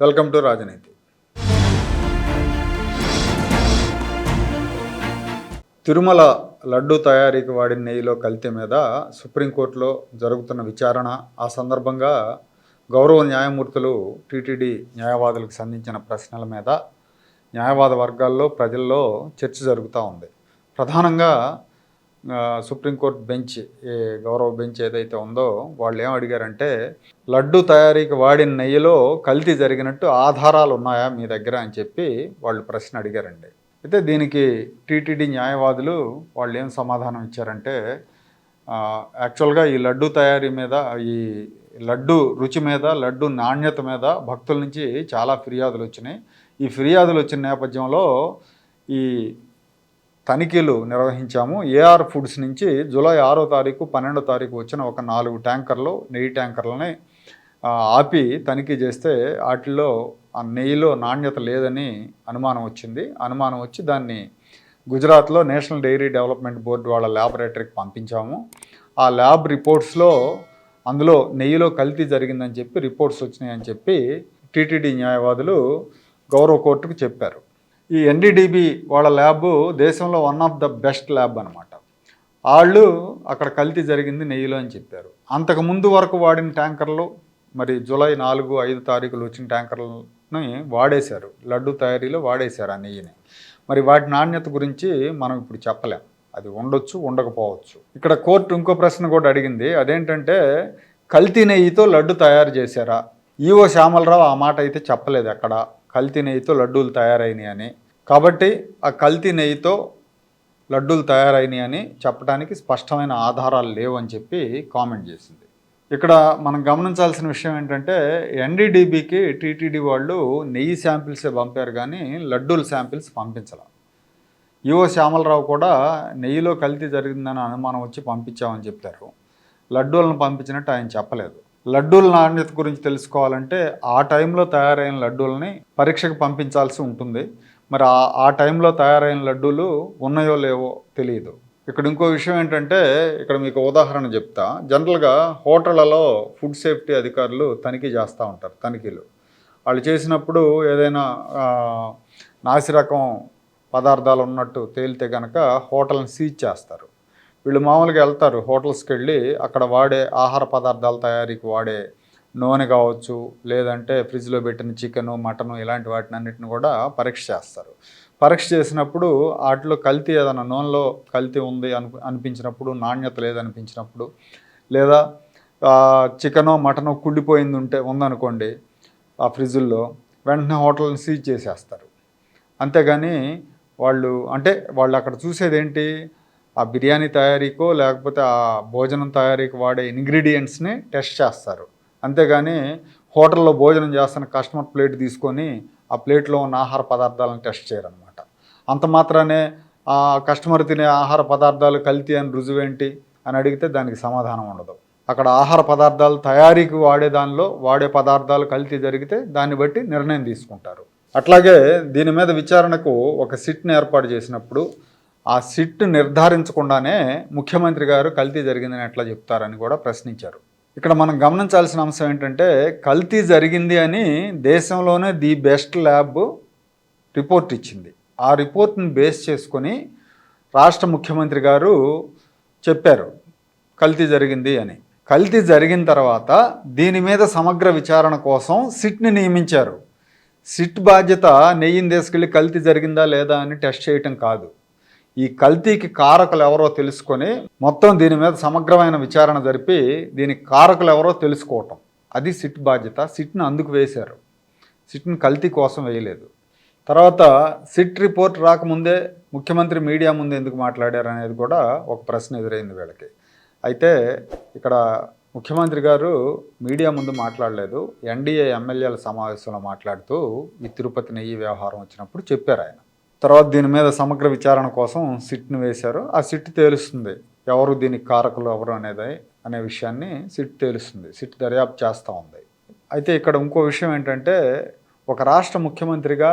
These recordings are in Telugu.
వెల్కమ్ టు రాజనీతి. తిరుమల లడ్డు తయారీకి వాడిన నెయ్యిలో కల్తీ మీద సుప్రీంకోర్టులో జరుగుతున్న విచారణ ఆ సందర్భంగా గౌరవ న్యాయమూర్తులు టీటీడీ న్యాయవాదులకు సంధించిన ప్రశ్నల మీద న్యాయవాద వర్గాల్లో ప్రజల్లో చర్చ జరుగుతూ ఉంది. ప్రధానంగా సుప్రీంకోర్టు బెంచ్ ఏ గౌరవ బెంచ్ ఏదైతే ఉందో వాళ్ళు ఏం అడిగారంటే లడ్డు తయారీకి వాడిన నెయ్యిలో కల్తీ జరిగినట్టు ఆధారాలు ఉన్నాయా మీ దగ్గర? అని చెప్పి వాళ్ళు ప్రశ్న అడిగారండి. అయితే దీనికి టీటీడీ న్యాయవాదులు వాళ్ళు ఏం సమాధానం ఇచ్చారంటే యాక్చువల్గా ఈ లడ్డు తయారీ మీద ఈ లడ్డు రుచి మీద లడ్డు నాణ్యత మీద భక్తుల నుంచి చాలా ఫిర్యాదులు వచ్చినాయి. ఈ ఫిర్యాదులు వచ్చిన నేపథ్యంలో ఈ తనిఖీలు నిర్వహించాము. ఏఆర్ ఫుడ్స్ నుంచి జూలై ఆరో తారీఖు పన్నెండో తారీఖు వచ్చిన ఒక నాలుగు ట్యాంకర్లు నెయ్యి ట్యాంకర్లని ఆపి తనిఖీ చేస్తే వాటిలో ఆ నెయ్యిలో నాణ్యత లేదని అనుమానం వచ్చింది. అనుమానం వచ్చి దాన్ని గుజరాత్లో నేషనల్ డైరీ డెవలప్మెంట్ బోర్డు వాళ్ళ ల్యాబొరేటరీకి పంపించాము. ఆ ల్యాబ్ రిపోర్ట్స్లో అందులో నెయ్యిలో కల్తీ జరిగిందని చెప్పి రిపోర్ట్స్ వచ్చినాయని చెప్పి టీటీడీ న్యాయవాదులు గౌరవ కోర్టుకు చెప్పారు. ఈ ఎన్డీడీబీ వాళ్ళ ల్యాబ్ దేశంలో one of the best lab అనమాట వాళ్ళు అక్కడ కల్తీ జరిగింది నెయ్యిలో అని చెప్పారు. అంతకు ముందు వరకు వాడిన ట్యాంకర్లు మరి జూలై నాలుగు ఐదు తారీఖులు వచ్చిన ట్యాంకర్లని వాడేశారు. లడ్డు తయారీలో వాడేశారు ఆ నెయ్యిని. మరి వాటి నాణ్యత గురించి మనం ఇప్పుడు చెప్పలేం. అది ఉండొచ్చు ఉండకపోవచ్చు. ఇక్కడ కోర్టు ఇంకో ప్రశ్న కూడా అడిగింది. అదేంటంటే కల్తీ నెయ్యితో లడ్డు తయారు చేశారా? ఈవో శ్యామలరావు ఆ మాట అయితే చెప్పలేదు అక్కడ కల్తీ నెయ్యితో లడ్డూలు తయారైనాయి అని. కాబట్టి ఆ కల్తీ నెయ్యితో లడ్డూలు తయారైనాయి అని చెప్పడానికి స్పష్టమైన ఆధారాలు లేవని చెప్పి కామెంట్ చేసింది. ఇక్కడ మనం గమనించాల్సిన విషయం ఏంటంటే ఎన్డీడీబీకి టీటీడీ వాళ్ళు నెయ్యి శాంపిల్సే పంపారు కానీ లడ్డూల శాంపిల్స్ పంపించాల. ఈవో శ్యామలరావు కూడా నెయ్యిలో కల్తీ జరిగిందని అనుమానం వచ్చి పంపించామని చెప్పారు. లడ్డూలను పంపించినట్టు ఆయన చెప్పలేదు. లడ్డూల నాణ్యత గురించి తెలుసుకోవాలంటే ఆ టైంలో తయారైన లడ్డూలని పరీక్షకు పంపించాల్సి ఉంటుంది. మరి ఆ ఆ టైంలో తయారైన లడ్డూలు ఉన్నాయో లేవో తెలియదు. ఇక్కడ ఇంకో విషయం ఏంటంటే ఇక్కడ మీకు ఉదాహరణ చెప్తా. జనరల్గా హోటళ్ళలో ఫుడ్ సేఫ్టీ అధికారులు తనిఖీ చేస్తూ ఉంటారు తనిఖీలు. వాళ్ళు చేసినప్పుడు ఏదైనా నాసిరకం పదార్థాలు ఉన్నట్టు తేలితే కనుక హోటల్ని సీజ్ చేస్తారు. వీళ్ళు మామూలుగా వెళ్తారు హోటల్స్కి వెళ్ళి అక్కడ వాడే ఆహార పదార్థాల తయారీకి వాడే నూనె కావచ్చు లేదంటే ఫ్రిడ్జ్లో పెట్టిన చికెను మటను ఇలాంటి వాటిని అన్నిటిని కూడా పరీక్ష చేస్తారు. పరీక్ష చేసినప్పుడు వాటిలో కల్తీ ఏదైనా నూనెలో కల్తీ ఉంది అను అనిపించినప్పుడు నాణ్యత లేదనిపించినప్పుడు లేదా చికెనో మటనో కుళ్ళిపోయింది ఉంటే ఉందనుకోండి ఆ ఫ్రిడ్జుల్లో వెంటనే హోటల్ని సీజ్ చేసేస్తారు. అంతేగాని వాళ్ళు అంటే వాళ్ళు అక్కడ చూసేది ఏంటి ఆ బిర్యానీ తయారీకో లేకపోతే ఆ భోజనం తయారీకి వాడే ఇంగ్రీడియంట్స్ని టెస్ట్ చేస్తారు. అంతేగాని హోటల్లో భోజనం చేస్తున్న కస్టమర్ ప్లేట్ తీసుకొని ఆ ప్లేట్లో ఉన్న ఆహార పదార్థాలను టెస్ట్ చేయరనమాట అంత మాత్రానే ఆ కస్టమర్ తినే ఆహార పదార్థాలు కల్తీ అని రుజువేంటి అని అడిగితే దానికి సమాధానం ఉండదు. అక్కడ ఆహార పదార్థాలు తయారీకి వాడే దానిలో వాడే పదార్థాలు కల్తీ జరిగితే దాన్ని బట్టి నిర్ణయం తీసుకుంటారు. అట్లాగే దీని మీద విచారణకు ఒక సిట్ని ఏర్పాటు చేసినప్పుడు ఆ సిట్ నిర్ధారించకుండానే ముఖ్యమంత్రి గారు కల్తీ జరిగిందని ఎట్లా చెప్తారని కూడా ప్రశ్నించారు. ఇక్కడ మనం గమనించాల్సిన అంశం ఏంటంటే కల్తీ జరిగింది అని దేశంలోనే ది బెస్ట్ ల్యాబ్ రిపోర్ట్ ఇచ్చింది. ఆ రిపోర్ట్ని బేస్ చేసుకొని రాష్ట్ర ముఖ్యమంత్రి గారు చెప్పారు కల్తీ జరిగింది అని. కల్తీ జరిగిన తర్వాత దీని మీద సమగ్ర విచారణ కోసం సిట్ని నియమించారు. సిట్ బాధ్యత నెయ్యిని తీసుకెళ్ళి కల్తీ జరిగిందా లేదా అని టెస్ట్ చేయటం కాదు. ఈ కల్తీకి కారకులు ఎవరో తెలుసుకొని మొత్తం దీని మీద సమగ్రమైన విచారణ జరిపి దీనికి కారకులు ఎవరో తెలుసుకోవటం. అది సిట్ బాధ్యత. సిట్ను అందుకు వేశారు. సిట్ని కల్తీ కోసం వేయలేదు. తర్వాత సిట్ రిపోర్ట్ రాకముందే ముఖ్యమంత్రి మీడియా ముందు ఎందుకు మాట్లాడారు అనేది కూడా ఒక ప్రశ్న ఎదురైంది వీళ్ళకి. అయితే ఇక్కడ ముఖ్యమంత్రి గారు మీడియా ముందు మాట్లాడలేదు. ఎన్డీఏ ఎమ్మెల్యేల సమావేశంలో మాట్లాడుతూ ఈ తిరుపతి నెయ్యి వ్యవహారం వచ్చినప్పుడు చెప్పారు ఆయన. తర్వాత దీని మీద సమగ్ర విచారణ కోసం సిట్ను వేశారు. ఆ సిట్ తేలుస్తుంది. ఎవరు దీనికి కారకులు ఎవరు అనేది అనే విషయాన్ని సిట్ తేలుస్తుంది. సిట్ దర్యాప్తు చేస్తూ ఉంది. అయితే ఇక్కడ ఇంకో విషయం ఏంటంటే ఒక రాష్ట్ర ముఖ్యమంత్రిగా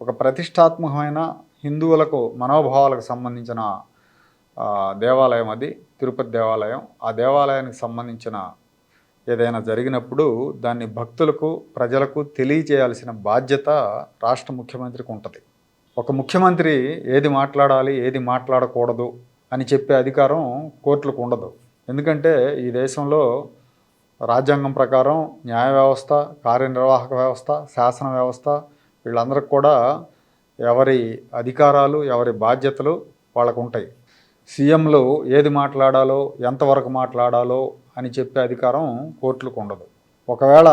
ఒక ప్రతిష్టాత్మకమైన హిందువులకు మనోభావాలకు సంబంధించిన దేవాలయం అది తిరుపతి దేవాలయం. ఆ దేవాలయానికి సంబంధించిన ఏదైనా జరిగినప్పుడు దాన్ని భక్తులకు ప్రజలకు తెలియజేయాల్సిన బాధ్యత రాష్ట్ర ముఖ్యమంత్రికి ఉంటుంది. ఒక ముఖ్యమంత్రి ఏది మాట్లాడాలి ఏది మాట్లాడకూడదు అని చెప్పే అధికారం కోర్టులకు ఉండదు. ఎందుకంటే ఈ దేశంలో రాజ్యాంగం ప్రకారం న్యాయ వ్యవస్థ కార్యనిర్వాహక వ్యవస్థ శాసన వ్యవస్థ వీళ్ళందరికి కూడా ఎవరి అధికారాలు ఎవరి బాధ్యతలు వాళ్ళకు ఉంటాయి. సీఎంలు ఏది మాట్లాడాలో ఎంతవరకు మాట్లాడాలో అని చెప్పే అధికారం కోర్టులకు ఉండదు. ఒకవేళ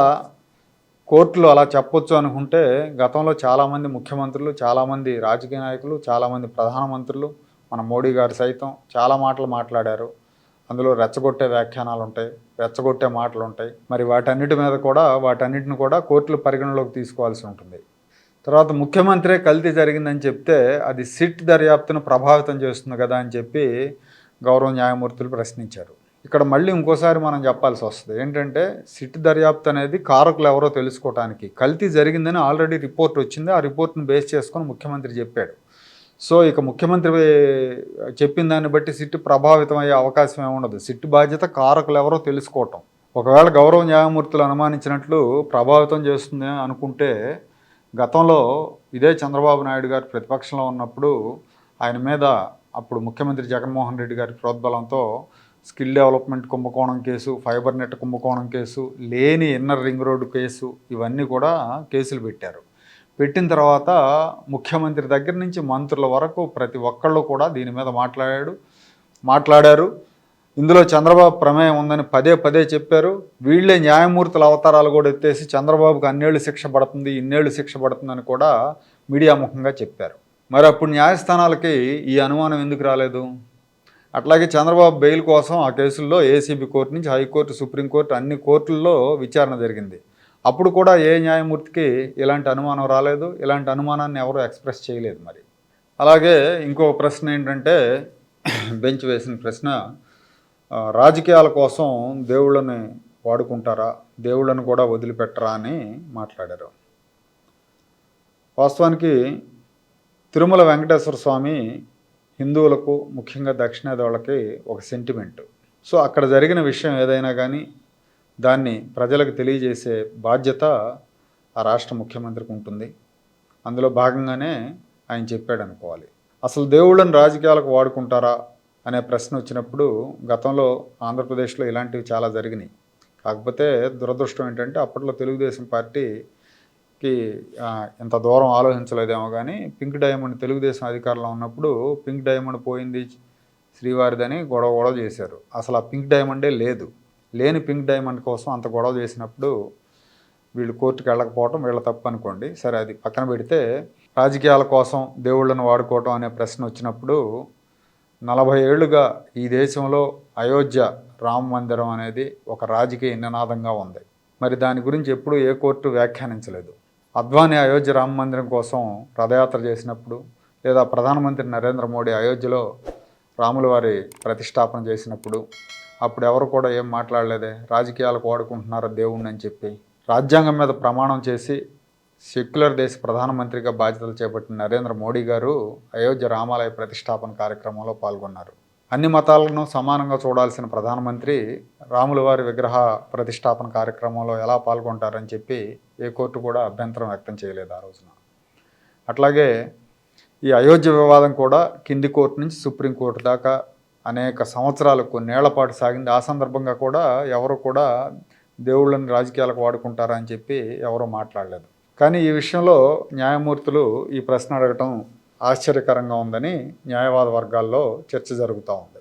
కోర్టులు అలా చెప్పొచ్చు అనుకుంటే గతంలో చాలామంది ముఖ్యమంత్రులు చాలామంది రాజకీయ నాయకులు చాలామంది ప్రధానమంత్రులు మన మోడీ గారు సైతం చాలా మాటలు మాట్లాడారు. అందులో రెచ్చగొట్టే వ్యాఖ్యానాలు ఉంటాయి రెచ్చగొట్టే మాటలు ఉంటాయి. మరి వాటన్నిటి మీద కూడా వాటన్నిటిని కూడా కోర్టులు పరిగణలోకి తీసుకోవాల్సి ఉంటుంది. తర్వాత ముఖ్యమంత్రే కల్తీ జరిగిందని చెప్తే అది సిట్ దర్యాప్తును ప్రభావితం చేస్తుంది కదా అని చెప్పి గౌరవ న్యాయమూర్తులు ప్రశ్నించారు. ఇక్కడ మళ్ళీ ఇంకోసారి మనం చెప్పాల్సి వస్తుంది. ఏంటంటే సిట్ దర్యాప్తు అనేది కారకులు ఎవరో తెలుసుకోవడానికి కల్తీ జరిగిందని ఆల్రెడీ రిపోర్ట్ వచ్చింది. ఆ రిపోర్ట్ను బేస్ చేసుకొని ముఖ్యమంత్రి చెప్పాడు. సో ఇక ముఖ్యమంత్రి చెప్పిన దాన్ని బట్టి సిట్టు ప్రభావితం అయ్యే అవకాశం ఏముండదు సిట్టు బాధ్యత కారకులు ఎవరో తెలుసుకోవటం. ఒకవేళ గౌరవ న్యాయమూర్తులు అనుమానించినట్లు ప్రభావితం చేస్తుంది అనుకుంటే గతంలో ఇదే చంద్రబాబు నాయుడు గారు ప్రతిపక్షంలో ఉన్నప్పుడు ఆయన మీద అప్పుడు ముఖ్యమంత్రి జగన్మోహన్ రెడ్డి గారి ప్రోద్బలంతో స్కిల్ డెవలప్మెంట్ కుంభకోణం కేసు ఫైబర్ నెట్ కుంభకోణం కేసు లేని ఇన్నర్ రింగ్ రోడ్డు కేసు ఇవన్నీ కూడా కేసులు పెట్టారు. పెట్టిన తర్వాత ముఖ్యమంత్రి దగ్గర నుంచి మంత్రుల వరకు ప్రతి ఒక్కళ్ళు కూడా దీని మీద మాట్లాడాడు మాట్లాడారు. ఇందులో చంద్రబాబు ప్రమేయం ఉందని పదే పదే చెప్పారు. వీళ్ళే న్యాయమూర్తుల అవతారాలు కూడా ఎత్తేసి చంద్రబాబుకు అన్నేళ్ళు శిక్ష పడుతుంది ఇన్నేళ్ళు శిక్ష పడుతుందని కూడా మీడియా ముఖంగా చెప్పారు. మరి అప్పుడు న్యాయస్థానాలకి ఈ అనుమానం ఎందుకు రాలేదు? అట్లాగే చంద్రబాబు బెయిల్ కోసం ఆ కేసుల్లో ఏసీబీ కోర్టు నుంచి హైకోర్టు సుప్రీంకోర్టు అన్ని కోర్టుల్లో విచారణ జరిగింది. అప్పుడు కూడా ఏ న్యాయమూర్తికి ఇలాంటి అనుమానం రాలేదు. ఇలాంటి అనుమానాన్ని ఎవరు ఎక్స్ప్రెస్ చేయలేదు మరి. అలాగే ఇంకో ప్రశ్న ఏంటంటే బెంచ్ వేసిన ప్రశ్న రాజకీయాల కోసం దేవుళ్ళని వాడుకుంటారా? దేవుళ్ళని కూడా వదిలిపెట్టరా అని మాట్లాడారు. వాస్తవానికి తిరుమల వెంకటేశ్వర స్వామి హిందువులకు ముఖ్యంగా దక్షిణాది వాళ్ళకి ఒక సెంటిమెంట్ సో అక్కడ జరిగిన విషయం ఏదైనా కానీ దాన్ని ప్రజలకు తెలియజేసే బాధ్యత ఆ రాష్ట్ర ముఖ్యమంత్రికి ఉంటుంది. అందులో భాగంగానే ఆయన చెప్పాడు అనుకోవాలి. అసలు దేవుళ్ళని రాజకీయాలకు వాడుకుంటారా అనే ప్రశ్న వచ్చినప్పుడు గతంలో ఆంధ్రప్రదేశ్లో ఇలాంటివి చాలా జరిగినాయి. కాకపోతే దురదృష్టం ఏంటంటే అప్పట్లో తెలుగుదేశం పార్టీ కి ఇంత దూరం ఆలోచించలేదేమో కానీ పింక్ డైమండ్ తెలుగుదేశం అధికారంలో ఉన్నప్పుడు పింక్ డైమండ్ పోయింది శ్రీవారిదని గొడవ గొడవ చేశారు. అసలు ఆ పింక్ డైమండే లేదు. లేని పింక్ డైమండ్ కోసం అంత గొడవ చేసినప్పుడు వీళ్ళు కోర్టుకు వెళ్ళకపోవటం వీళ్ళ తప్పు అనుకోండి. సరే అది పక్కన పెడితే రాజకీయాల కోసం దేవుళ్ళను వాడుకోవటం అనే ప్రశ్న వచ్చినప్పుడు నలభై ఏళ్ళుగా ఈ దేశంలో అయోధ్య రామ మందిరం అనేది ఒక రాజకీయ నినాదంగా ఉంది. మరి దాని గురించి ఎప్పుడూ ఏ కోర్టు వ్యాఖ్యానించలేదు. అద్వానీ అయోధ్య రామ మందిరం కోసం రథయాత్ర చేసినప్పుడు లేదా ప్రధానమంత్రి నరేంద్ర మోడీ అయోధ్యలో రాముల వారి ప్రతిష్టాపన చేసినప్పుడు అప్పుడు ఎవరు కూడా ఏం మాట్లాడలేదే రాజకీయాలకు వాడుకుంటున్నారా దేవుణ్ణి అని చెప్పి రాజ్యాంగం మీద ప్రమాణం చేసి సెక్యులర్ దేశ ప్రధానమంత్రిగా బాధ్యతలు చేపట్టిన నరేంద్ర మోడీ గారు అయోధ్య రామాలయ ప్రతిష్టాపన కార్యక్రమంలో పాల్గొన్నారు. అన్ని మతాలను సమానంగా చూడాల్సిన ప్రధానమంత్రి రాముల వారి విగ్రహ ప్రతిష్టాపన కార్యక్రమంలో ఎలా పాల్గొంటారని చెప్పి ఏ కోర్టు కూడా అభ్యంతరం వ్యక్తం చేయలేదు ఆ రోజున. అట్లాగే ఈ అయోధ్య వివాదం కూడా కింది కోర్టు నుంచి సుప్రీంకోర్టు దాకా అనేక సంవత్సరాలు కొన్నేళ్ళ పాటు సాగింది. ఆ సందర్భంగా కూడా ఎవరు కూడా దేవుళ్ళని రాజకీయాలకు వాడుకుంటారా అని చెప్పి ఎవరూ మాట్లాడలేదు. కానీ ఈ విషయంలో న్యాయమూర్తులు ఈ ప్రశ్న అడగటం ఆశ్చర్యకరంగా ఉందని న్యాయవాద వర్గాల్లో చర్చ జరుగుతూ ఉంది.